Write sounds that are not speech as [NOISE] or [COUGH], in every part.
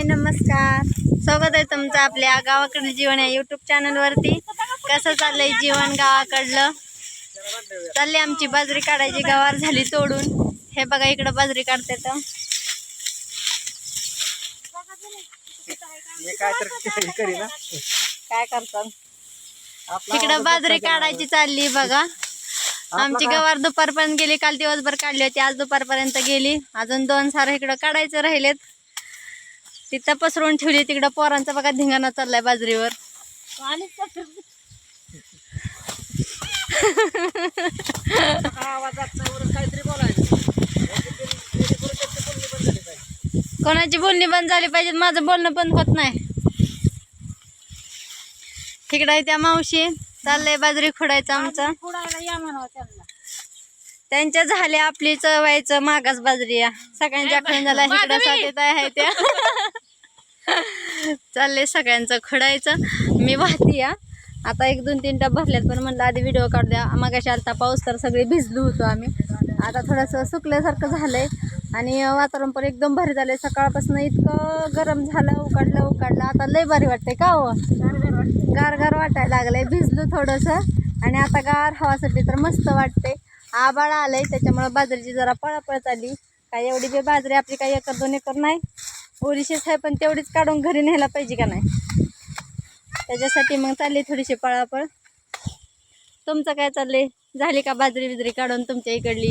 हाय नमस्कार. स्वागत आहे तुमचं आपल्या गावाकडे जीवन या युट्यूब चॅनलवरती कसं चाललंय जीवन गावाकडलं? चालली आमची बाजरी काढायची गवार झाली तोडून. हे बघा इकडं बाजरी काढते तर. काय करतात इकडं बाजरी काढायची चालली बघा. आमची गवार दुपारपर्यंत गेली काल दिवसभर काढली होती आज दुपारपर्यंत गेली. अजून दोन सारं इकडं काढायचं राहिलेत. तिथं पसरून ठेवली तिकडं पोरांचा बघा धिंगाणा चाललाय बाजरीवर. [LAUGHS] कोणाची बोलणी बंद झाली पाहिजे माझं बोलणं बंद होत नाही. तिकडं आहे त्या मावशी चाललंय बाजरी खोडायचं आमचं. या म्हणावं त्यांना. त्यांच्या झाल्या आपली चवायचं मागास बाजरी या सगळ्यांच्या आखडून झाला इकडं साठीत आहे त्या. चाललंय सगळ्यांचं खोडायचं. मी वाहती या. आता एक दोन तीन टप भरल्यात पण म्हणलं आधी व्हिडिओ काढू द्या मगाशी आलता पाऊस तर सगळे भिजलो होतो आम्ही. आता थोडंसं सुकल्यासारखं झालंय. आणि वातावरण पण एकदम भारी झालंय. सकाळपासून इतकं गरम झालं उकाडलं उकाडलं. आता लय भारी वाटतंय का हो? गार गार वाटायला लागलंय. भिजलो थोडंसं. आणि आता गार हवासाठी तर मस्त वाटते आबाळ आलंय त्याच्यामुळे बाजरीची जरा पळापळ चालली. काय एवढी बी बाजरी आपली काही एकर दोन एकर नाही ओरिशीच आहे पण तेवढीच काढून घरी न्यायला पाहिजे का नाही? त्याच्यासाठी मग चालली थोडीशी पळापळ. तुमचं काय चाललंय? झाली का बाजरी बिजरी काढून तुमच्या इकडली?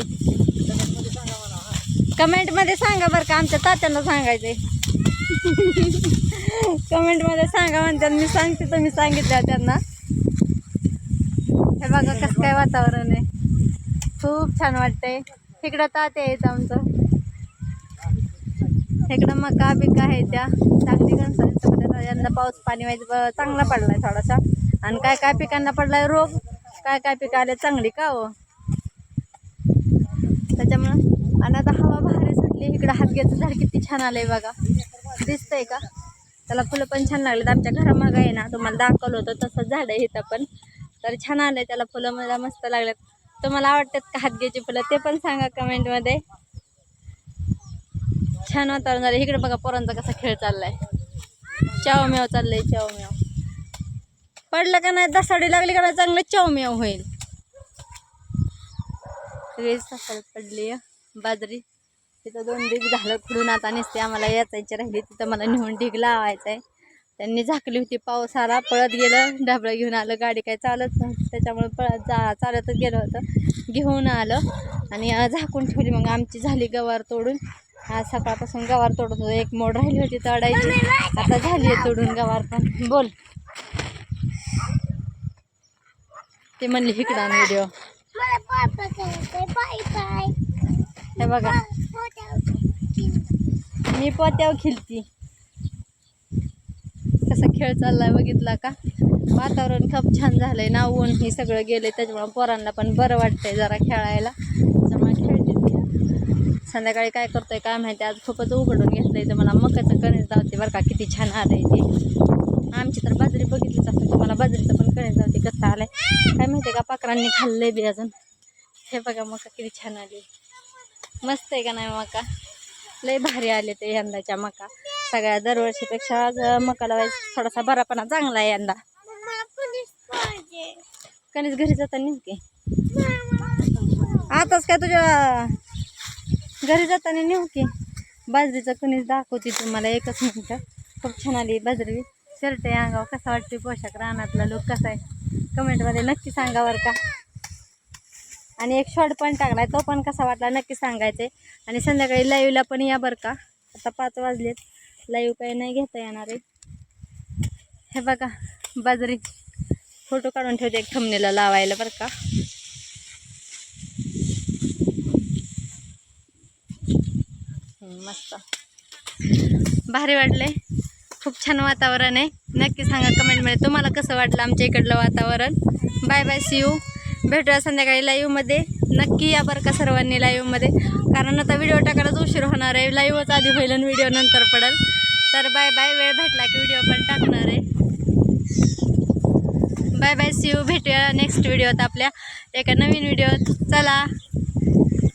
कमेंटमध्ये सांगा बरं का आमच्या तात्यांना सांगायचंय. कमेंटमध्ये सांगा म्हणतात मी सांगते तर मी सांगितलं त्यांना. हे बघा कसं काय वातावरण आहे. खूप छान वाटतंय. इकडं तात आहेत आमचं. इकडं मका बिका आहे त्या. चांगली कणसांचं यंदा पाऊस पाणी व्हायचं चांगला पडलाय थोडासा. आणि काय काय पिकांना पडलाय रोग? काय काय पिकं आले? चांगली का हो? त्याच्यामुळं आणि आता हवा भारी सुटली. इकडं हातग्याचं झाड किती छान आलंय बघा. दिसतंय का? त्याला फुलं पण छान लागलेत. आमच्या घरामागं आहे ना तुम्हाला दाखवलं होतं तसंच झाड आहे इथं पण. तर छान आलंय त्याला फुलं. मला मस्त लागलेत. तुम्हाला आवडतात का हातग्याची फुलं ते पण सांगा कमेंटमध्ये. छान वातावरण झालं इकडे बघा पोरांचा कसा खेळ चाललाय. चावमेव चाललंय चावमेव पडलं का नाही दसाडी लागली का नाही चांगलं चावमेव होईल. सगळी सफल पडली बाजरी. तिथं दोन ढीग झालं खुडून आता निसते. आम्हाला याचायची राहिली. तिथं मला नेऊन ढीग लावायचा आहे त्यांनी झाकली होती पाऊस आला पळत गेलं ढाबळं घेऊन आलं गाडी काही चालत नव्हती त्याच्यामुळे पळत जा चालतच गेलं होतं. घेऊन आलं आणि झाकून ठेवली. मग आमची झाली गवार तोडून. आज सकाळपासून गवार तोडत होतो. एक मोड राहिली होती तोडायची आता झाली आहे तोडून गवार पण. बोल. ते म्हणले इकडं व्हिडिओ हे बघा. मी पोत्यावर खेळती कसा खेळ चाललाय बघितला का? वातावरण खूप छान झालंय ना ऊन हे सगळं गेलंय त्याच्यामुळे पोरांना पण बरं वाटतंय जरा खेळायला. त्याच्यामुळे खेळते संध्याकाळी काय करतोय काय माहिती आज खूपच उघडून घेतलंय तर मला. मकाचं कणीस धावते बरं का किती छान आलंय ते. आमची तर बाजरी बघितलीच असते तुम्हाला बाजरीचं पण कणीस धावते कसं आलंय. काय माहिती का पाकरांनी खाल्लंय बी अजून. हे बघा मका किती छान आली मस्त आहे का नाही मका? लय भारी आले ते यंदाच्या मका. सगळ्या दरवर्षीपेक्षा आज मका लावायचा थोडासा बरापणा चांगला आहे यंदा. कणीस घरी जाताना नेमके? आताच काय तुझ्या घरी जाताना नेऊ की? बाजरीचं कणीस दाखवते तुम्हाला एकच मिनटं. खूप छान आली बाजरी. शर्ट आहे अंगावर कसा वाटते पोशाख? रानातला लोक कसा आहे? कमेंटमध्ये नक्की सांगा बरं का. आणि एक शॉर्ट पण टाकला तो पण कसा वाटला नक्की सांगायचे आणि संध्याकाळी लाईव्हला पण या बरं का. आता पाच वाजलेत. लाईव्ह काही नाही घेता येणार आहे. हे बघा बाजरी. फोटो काढून ठेवते एक थमनेला लावायला बरं का. मस्त. भारी वाटले खूप छान वातावरण आहे. नक्की सांगा कमेंटमध्ये तुम्हाला कसं वाटलं आमच्या इकडलं वातावरण? बाय बाय सी यू भेटूया संध्याकाळी लाईव्हमध्ये नक्की या बरं का सर्वांनी लाईव्हमध्ये कारण आता व्हिडिओ टाकायलाच उशीर होणार आहे. लाईव्हच आधी होईल आणि व्हिडिओ नंतर पडेल. तर बाय बाय वेळ भेटला की व्हिडिओ पण टाकणार आहे. बाय बाय सी यू भेटूया नेक्स्ट व्हिडिओत आपल्या. एका नवीन व्हिडिओत चला.